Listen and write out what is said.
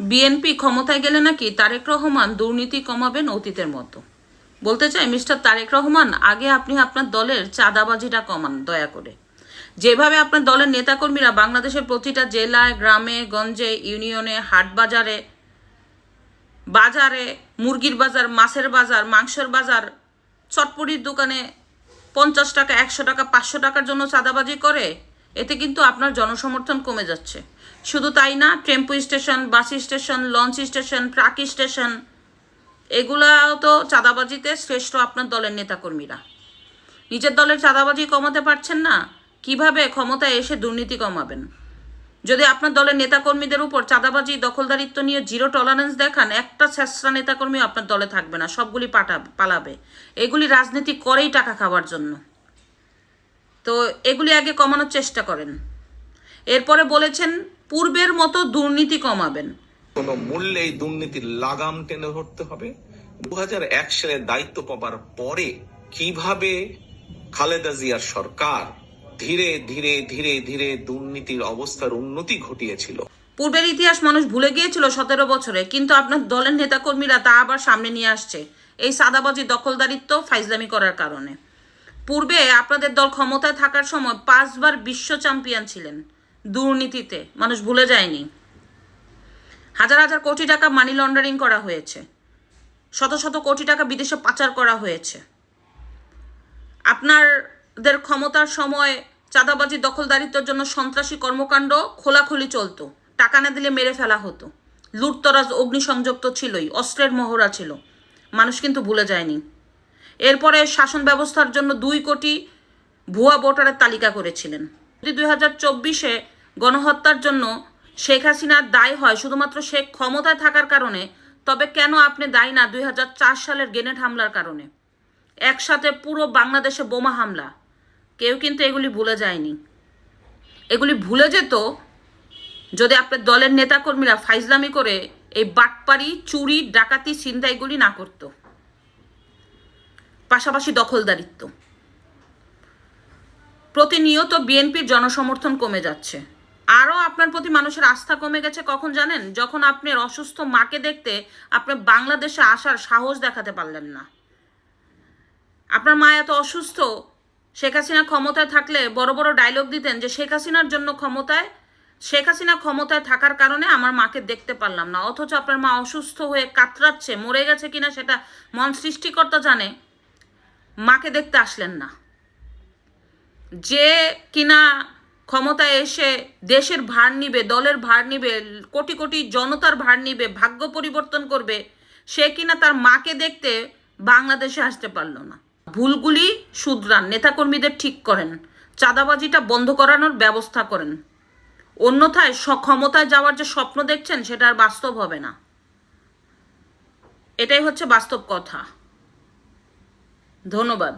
BNP ক্ষমতায় গেলে নাকি তারেক রহমান দুর্নীতি কমাবেন অতীতের মতো। বলতে চাই, মিস্টার তারেক রহমান, আগে আপনি আপনার দলের চাঁদাবাজিটা কমান, দয়া করে। যেভাবে আপনার দলের নেতাকর্মীরা বাংলাদেশের প্রতিটা জেলায়, গ্রামে, গঞ্জে, ইউনিয়নে হাট বাজারে বাজারে, মুরগির বাজার, মাছের বাজার, মাংসের বাজার, চটপটির দোকানে পঞ্চাশ টাকা, একশো টাকা, পাঁচশো টাকার জন্য চাঁদাবাজি করে এতে কিন্তু আপনার জনসমর্থন কমে যাচ্ছে। শুধু তাই না, tempo station, bus station, launch station, truck station, এগুলাও তো চাঁদাবাজিতে শ্রেষ্ঠ আপনার দলের নেতাকর্মীরা। নিজের দলের চাঁদাবাজি কমাতে পারছেন না, কীভাবে ক্ষমতায় এসে দুর্নীতি কমাবেন? যদি আপনার দলের নেতাকর্মীদের উপর চাঁদাবাজি, দখলদারিত্ব নিয়ে জিরো টলারেন্স দেখান, একটা ছেঁচড়া নেতাকর্মী আপনার দলে থাকবে না, সবগুলি পাঠা পালাবে। এগুলি রাজনীতি করেই টাকা খাওয়ার জন্য। তো এগুলি আগে কমানোর চেষ্টা করেন। এরপরে বলেছেন পূর্বের মতো দুর্নীতি কমাবেন। কোনো মূল্যে এই দুর্নীতির লাগাম টেনে ধরতে হবে। দু সালে দায়িত্ব পাবার পরে কীভাবে খালেদা জিয়ার সরকার ধীরে ধীরে ধীরে ধীরে দুর্নীতির অবস্থার উন্নতি ঘটিয়েছিল? পূর্বের ইতিহাস মানুষ ভুলে গিয়েছিল সতেরো বছরে কিন্তু আপনার দলের নেতাকর্মীরা তা আবার সামনে নিয়ে আসছে। এই সাদাবাজি দখলদারিত্ব ফাইজলামি করার কারণে। পূর্বে আপনাদের দল ক্ষমতায় থাকার সময় পাঁচবার বিশ্ব চ্যাম্পিয়ন ছিলেন। দুর্নীতিতে, মানুষ ভুলে যায়নি। হাজার হাজার কোটি টাকা মানি লন্ডারিং করা হয়েছে। শত শত কোটি টাকা বিদেশে পাচার করা হয়েছে। আপনাদের ক্ষমতার সময় চাঁদাবাজি, দখলদারিত্বের জন্য সন্ত্রাসী কর্মকাণ্ড খোলাখুলি চলতো। টাকা না দিলে মেরে ফেলা হতো। লুটতরাজ অগ্নিসংযোগ তো ছিলই, অস্ত্রের মহড়া ছিল। মানুষ কিন্তু ভুলে যায়নি। এরপরে শাসন ব্যবস্থার জন্য দুই কোটি ভুয়া ভোটারের তালিকা করেছিলেন। দুই হাজার চব্বিশে গণহত্যার জন্য শেখ হাসিনার দায় হয়, শুধুমাত্র সে ক্ষমতায় থাকার কারণে, তবে কেন আপনি দায়ী না দুই হাজার চার সালের গ্রেনেড হামলার কারণে? একসাথে পুরো বাংলাদেশে বোমা হামলা। কেউ কিন্তু এগুলি ভুলে যায়নি। এগুলি ভুলে যেত যদি আপনার দলের নেতাকর্মীরা ফাইজলামি করে এই বাটপারি চুরি, ডাকাতি, ছিনতাইগুলি না করত। পাশাপাশি দখলদারিত্ব। প্রতিনিয়ত বিএনপির জনসমর্থন কমে যাচ্ছে। আরও আপনার প্রতি মানুষের আস্থা কমে গেছে কখন জানেন? যখন আপনার অসুস্থ মাকে দেখতে আপনি বাংলাদেশে আসার সাহস দেখাতে পারলেন না। আপনার মা এত অসুস্থ, শেখ হাসিনা ক্ষমতায় থাকলে বড় বড় ডায়লগ দিতেন যে শেখ হাসিনার জন্য ক্ষমতায়, শেখ হাসিনা ক্ষমতায় থাকার কারণে আমার মাকে দেখতে পারলাম না। অথচ আপনার মা অসুস্থ হয়ে কাতরাচ্ছে, মরে গেছে কিনা সেটা মন সৃষ্টিকর্তা জানে। মাকে দেখতে আসলেন না। যে কিনা ক্ষমতায় এসে দেশের ভার নিবে, দলের ভার নিবে, কোটি কোটি জনতার ভার নিবে, ভাগ্য পরিবর্তন করবে, সে কিনা তার মাকে দেখতে বাংলাদেশে আসতে পারল না। ভুলগুলি শুধরান, নেতাকর্মীদের ঠিক করেন, চাঁদাবাজিটা বন্ধ করানোর ব্যবস্থা করেন। অন্যথায় ক্ষমতায় যাওয়ার যে স্বপ্ন দেখছেন, সেটা আর বাস্তব হবে না। এটাই হচ্ছে বাস্তব কথা। ধন্যবাদ।